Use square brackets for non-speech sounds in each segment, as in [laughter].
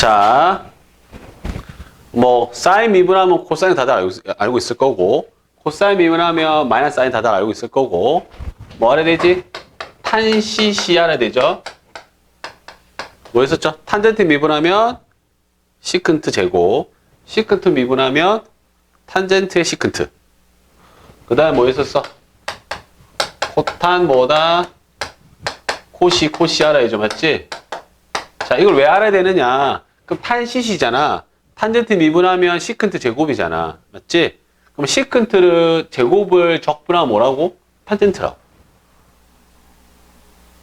자, 뭐 사인 미분하면 코사인 다들 알고, 있- 알고 있을 거고 코사인 미분하면 마이너스 사인 다들 알고 있을 거고 뭐 알아야 되지? 탄 CC 알아야 되죠? 뭐 했었죠? 탄젠트 미분하면 시컨트 제곱 시컨트 미분하면 탄젠트의 시컨트 그 다음에 뭐 했었어? 코탄 뭐다? 코시 코시 알아야죠 맞지? 자 이걸 왜 알아야 되느냐 그럼 탄 CC잖아 탄젠트 미분하면 시컨트 제곱이잖아 맞지? 그럼 시컨트를 제곱을 적분하면 뭐라고? 탄젠트라고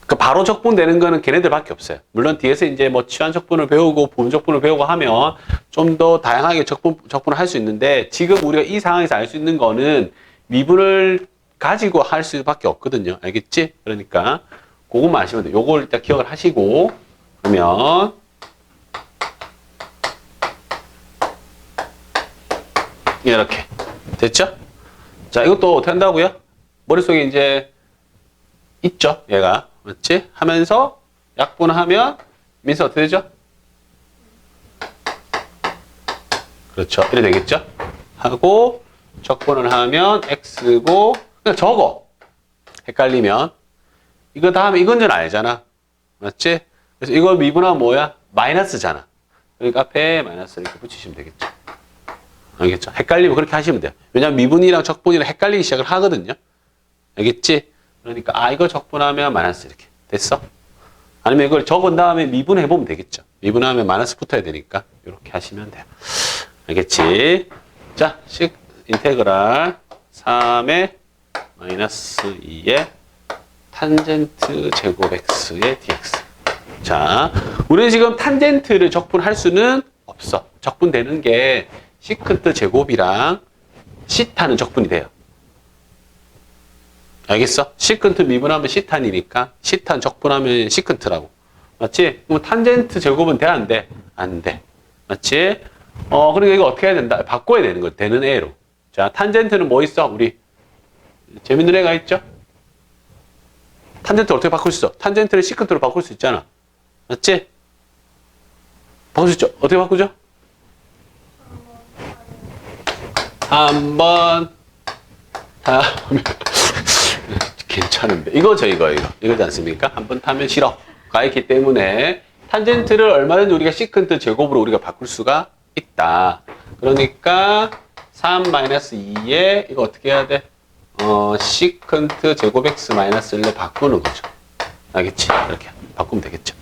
그 바로 적분되는 거는 걔네들밖에 없어요. 물론 뒤에서 이제 뭐 치환 적분을 배우고 부분 적분을 배우고 하면 좀 더 다양하게 적분 적분을 할 수 있는데 지금 우리가 이 상황에서 알 수 있는 거는 미분을 가지고 할 수밖에 없거든요. 알겠지? 그러니까 그것만 아시면 돼요. 요걸 일단 기억을 하시고 그러면 이렇게 됐죠? 자 이것도 어떻게 한다고요? 머릿속에 이제 있죠, 얘가. 맞지? 하면서 약분하면 민수 어떻게 되죠? 그렇죠. 이래 되겠죠? 하고 적분을 하면 x고 그냥 적어. 헷갈리면 이거 다음에 이건 줄 알잖아. 맞지? 그래서 이거 미분하면 뭐야? 마이너스잖아. 그러니까 앞에 마이너스 이렇게 붙이시면 되겠죠. 알겠죠? 헷갈리면 그렇게 하시면 돼요. 왜냐면 미분이랑 적분이랑 헷갈리기 시작을 하거든요. 알겠지? 그러니까 아 이거 적분하면 마이너스 이렇게 됐어? 아니면 이걸 적은 다음에 미분해 보면 되겠죠. 미분하면 마이너스 붙어야 되니까 이렇게 하시면 돼요. 알겠지? 자, 식 인테그랄 3의 마이너스 2의 탄젠트 제곱 x의 dx. 자, 우리는 지금 탄젠트를 적분할 수는 없어. 적분되는 게 시컨트 제곱이랑 시타는 적분이 돼요. 알겠어? 시컨트 미분하면 시탄이니까 시탄 적분하면 시컨트라고. 맞지? 그럼 탄젠트 제곱은 돼, 안 돼? 안 돼. 맞지? 어, 그러니까 이거 어떻게 해야 된다? 바꿔야 되는 거 되는 애로. 자, 탄젠트는 뭐 있어? 우리 재밌는 애가 있죠? 탄젠트 어떻게 바꿀 수 있어? 탄젠트를 시컨트로 바꿀 수 있잖아. 맞지? 바꿀 수 있죠? 어떻게 바꾸죠? 한번 다 괜찮은데 이거죠 이거 이거 이거지 않습니까? 한 번 타면 싫어 가 있기 때문에 탄젠트를 얼마든지 우리가 시컨트 제곱으로 우리가 바꿀 수가 있다. 그러니까 3-2에 이거 어떻게 해야 돼? 어, 시컨트 제곱 x 마이너스 1로 바꾸는 거죠. 알겠지? 이렇게 바꾸면 되겠죠.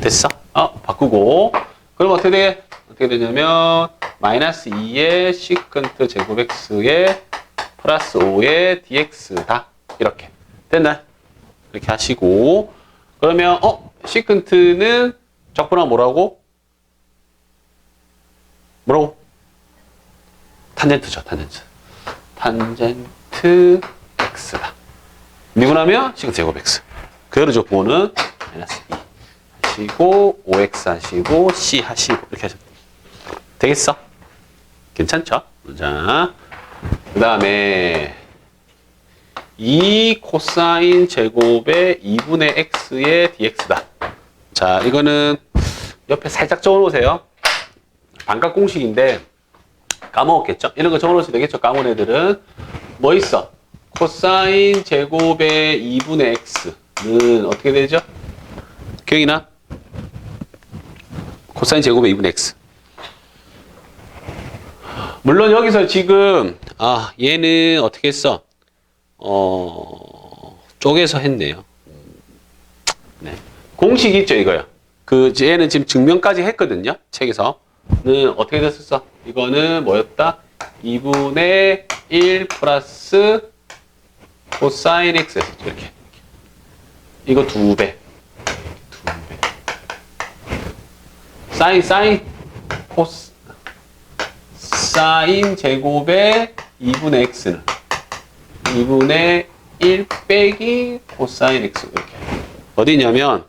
됐어? 어, 바꾸고 그럼 어떻게 돼? 어떻게 되냐면 마이너스 2의 시컨트 제곱 x의 플러스 5의 dx다. 이렇게 됐나? 이렇게 하시고 그러면 어 시컨트는 적분하면 뭐라고? 뭐라고? 탄젠트죠, 탄젠트. 탄젠트 x다. 미분하면 시컨트 제곱 x. 그대로 적분은 마이너스 2 하시고 5x 하시고 c 하시고 이렇게 하셔도 되겠어? 괜찮죠? 자, 그 다음에 2 코사인 제곱의 2분의 x의 dx다. 자, 이거는 옆에 살짝 적어놓으세요. 반값 공식인데 까먹었겠죠? 이런 거 적어놓으셔도 되겠죠? 까먹은 애들은. 뭐 있어? 코사인 제곱의 2분의 x는 어떻게 되죠? 기억이 나? 코사인 제곱의 2분의 x. 물론 여기서 지금 아 얘는 어떻게 했어? 어 쪼개서 했네요. 네 공식 있죠 이거요. 그 얘는 지금 증명까지 했거든요 책에서. 는 어떻게 됐었어? 이거는 뭐였다? 2분의 1 플러스 코사인 x 이렇게. 이거 두 배. 두 배. 사인 사인 코스 사인 제곱의 2분의 x는 2분의 1 빼기 코사인 x 이렇게 어디냐면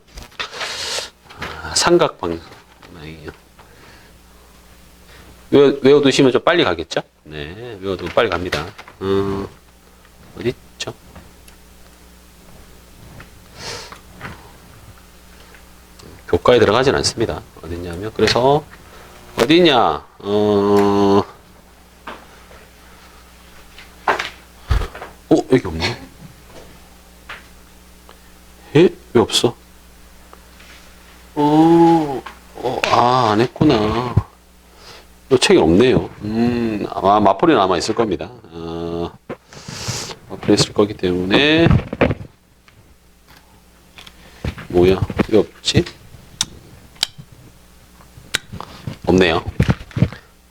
아, 삼각방 외워, 외워두시면 좀 빨리 가겠죠? 네, 외워두면 빨리 갑니다. 음, 어디 있죠? 교과 국가에 들어가진 않습니다. 어딨냐면 그래서 어디냐? 어, 어 여기 없네. 에? 왜 없어? 어, 어, 아, 안 했구나. 이 책이 없네요. 음, 아마 마플이 남아 있을 겁니다. 어, 마플이 있을 거기 때문에 뭐야? 왜 없지? 없네요.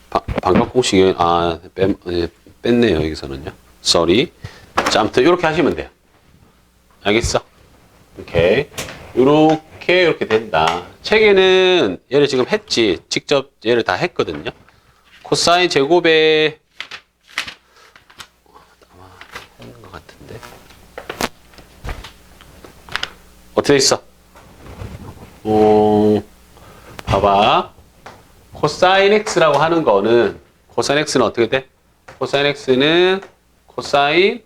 바, 방각 공식이 아 뺀, 예, 뺐네요 여기서는요. sorry. 자, 아무튼 이렇게 하시면 돼요. 알겠어? 오케이. 요렇게 이렇게 된다. 책에는 얘를 지금 했지. 직접 얘를 다 했거든요. 코사인 제곱에 아마 했는 것 같은데. 어떻게 돼 있어? 어, 봐봐. 코사인 x라고 하는 거는 코사인 x는 어떻게 돼? 코사인 x는 코사인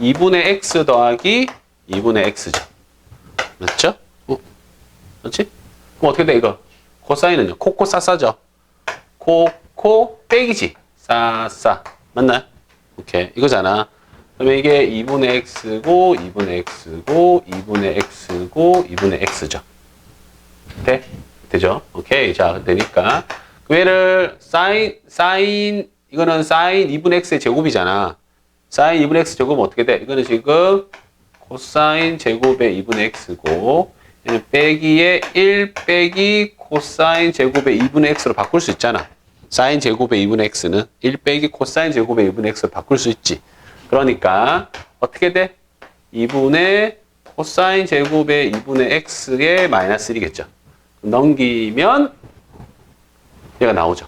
2분의 x 더하기 2분의 x죠. 맞죠? 어? 맞지? 그럼 어떻게 돼 이거? 코사인은요? 코코 싸싸죠? 코코 빼기지? 싸싸 맞나요? 오케이 이거잖아. 그러면 이게 2분의 x고 2분의 x고 2분의 x고 2분의 x죠. 돼? 되죠? 오케이 자 되니까 그 얘를 사인 사인 이거는 사인 2분의 x의 제곱이잖아. 사인 2분의 x 제곱은 어떻게 돼? 이거는 지금 코사인 제곱의 2분의 x고 빼기의 1 빼기 코사인 제곱의 2분의 x로 바꿀 수 있잖아. 사인 제곱의 2분의 x는 1 빼기 코사인 제곱의 2분의 x로 바꿀 수 있지. 그러니까 어떻게 돼? 2분의 코사인 제곱의 2분의 x의 마이너스 1이겠죠. 넘기면 얘가 나오죠.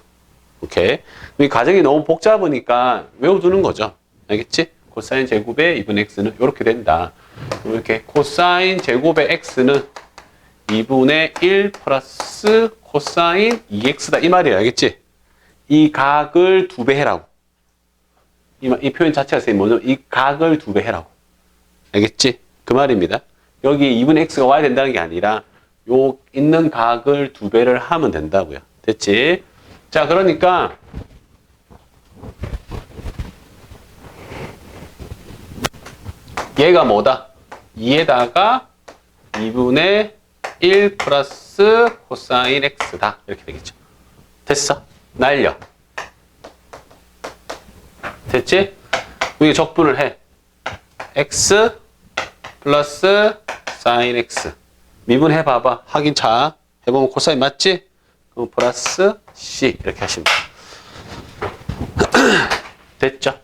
오케이. 이 과정이 너무 복잡하니까 외워두는 거죠. 알겠지? 코사인 제곱의 2분의 x는 이렇게 된다. 이렇게 코사인 제곱의 x는 2분의 1 플러스 코사인 2x다. 이 말이야. 알겠지? 이 각을 두 배 해라고. 이, 말- 이 표현 자체가 선생님 뭐냐면 이 각을 두 배 해라고. 알겠지? 그 말입니다. 여기 2분의 x가 와야 된다는 게 아니라 요 있는 각을 두 배를 하면 된다고요. 됐지? 자, 그러니까 얘가 뭐다? 2에다가 2분의 1 플러스 코사인 x다. 이렇게 되겠죠. 됐어? 날려. 됐지? 여기 적분을 해. x 플러스 사인 x. 미분해 봐봐. 확인 차. 해보면 코사인 맞지? 그럼 플러스 c 이렇게 하시면 돼. [clears throat] 됐죠?